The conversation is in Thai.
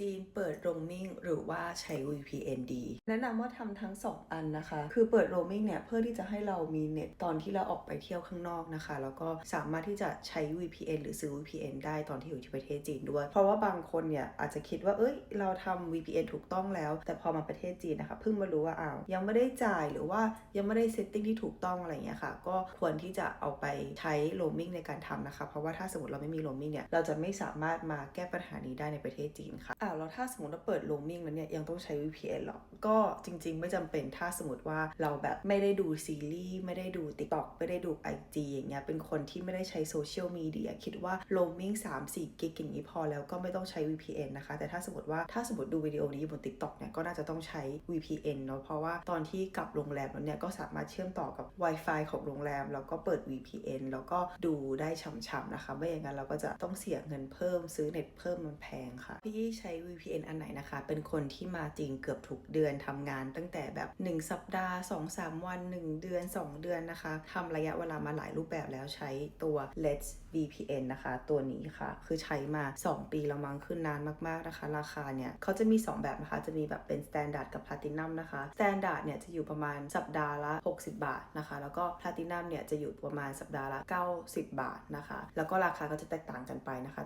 จีนเปิด roaming หรือว่าใช้ VPN ดีแนะนำว่าทำทั้ง 2 อันนะคะ คือเปิด roaming เนี่ยเพื่อที่จะให้เรามีเน็ตตอนที่เราออกไปเที่ยวข้างนอกนะคะ แล้วก็สามารถที่จะใช้ VPN หรือซื้อ VPN ได้ตอนที่อยู่ที่ประเทศจีนด้วย เพราะว่าบางคนเนี่ยอาจจะคิดว่าเอ้ยเราทำ VPN ถูกต้องแล้ว แต่พอมาประเทศจีนนะคะเพิ่งมารู้ว่าอ้าวยังไม่ได้จ่ายหรือว่ายังไม่ได้เซตติ้งที่ถูกต้องอะไรเงี้ยค่ะ ก็ควรที่จะเอาไปใช้ roaming ในการทำนะคะ เพราะว่าถ้าสมมติเราไม่มี roaming เนี่ยเราจะไม่สามารถมาแก้ปัญหานี้ได้ในประเทศจีนค่ะอ้าวแล้วถ้าสมมติเราเปิด roaming แล้วเนี่ยยังต้องใช้ VPN หรอ ก็จริง ๆ ไม่จำเป็นถ้าสมมติว่าเราแบบไม่ได้ดูซีรีส์ไม่ได้ดู TikTok ไม่ได้ดู IG อย่างเงี้ยเป็นคนที่ไม่ได้ใช้โซเชียลมีเดียคิดว่า roaming 3-4กิกอย่างนี้พอแล้วก็ไม่ต้องใช้ VPN นะคะ แต่ถ้าสมมติว่าถ้าสมมติดูวิดีโอนี้อยู่บน TikTok เนี่ยก็น่าจะต้องใช้ VPN เนาะเพราะว่าตอนที่กลับโรงแรมแล้วเนี่ยก็สามารถเชื่อมต่อกับ Wi-Fi ของโรงแรม แล้วก็เปิด VPN แล้วก็ดูได้ฉ่ำๆนะคะ ไม่อย่างนั้นเราก็จะต้องเสียเงินเพิ่มซื้อเน็ตเพิ่มมันแพงค่ะพี่ใช้ VPN อันไหนนะคะ เป็นคนที่มาจริงเกือบทุกเดือนทำงาน ตั้งแต่แบบ 1 สัปดาห์ 2-3 วัน 1 เดือน 2 เดือนนะคะทำระยะเวลามาหลายรูปแบบแล้วใช้ตัว Let's VPN นะคะ ตัวนี้ค่ะ คือใช้มา 2 ปีแล้วมั้งคือนานมากๆนะคะ ราคาเนี่ยเขาจะมี 2 แบบนะคะ จะมีแบบเป็น Standard กับ Platinum นะคะ Standard เนี่ยจะอยู่ประมาณสัปดาห์ละ 60 บาทนะคะ แล้วก็ Platinum เนี่ยจะอยู่ประมาณสัปดาห์ละ 90 บาทนะคะ แล้วก็ราคาก็จะแตกต่างกันไปนะคะ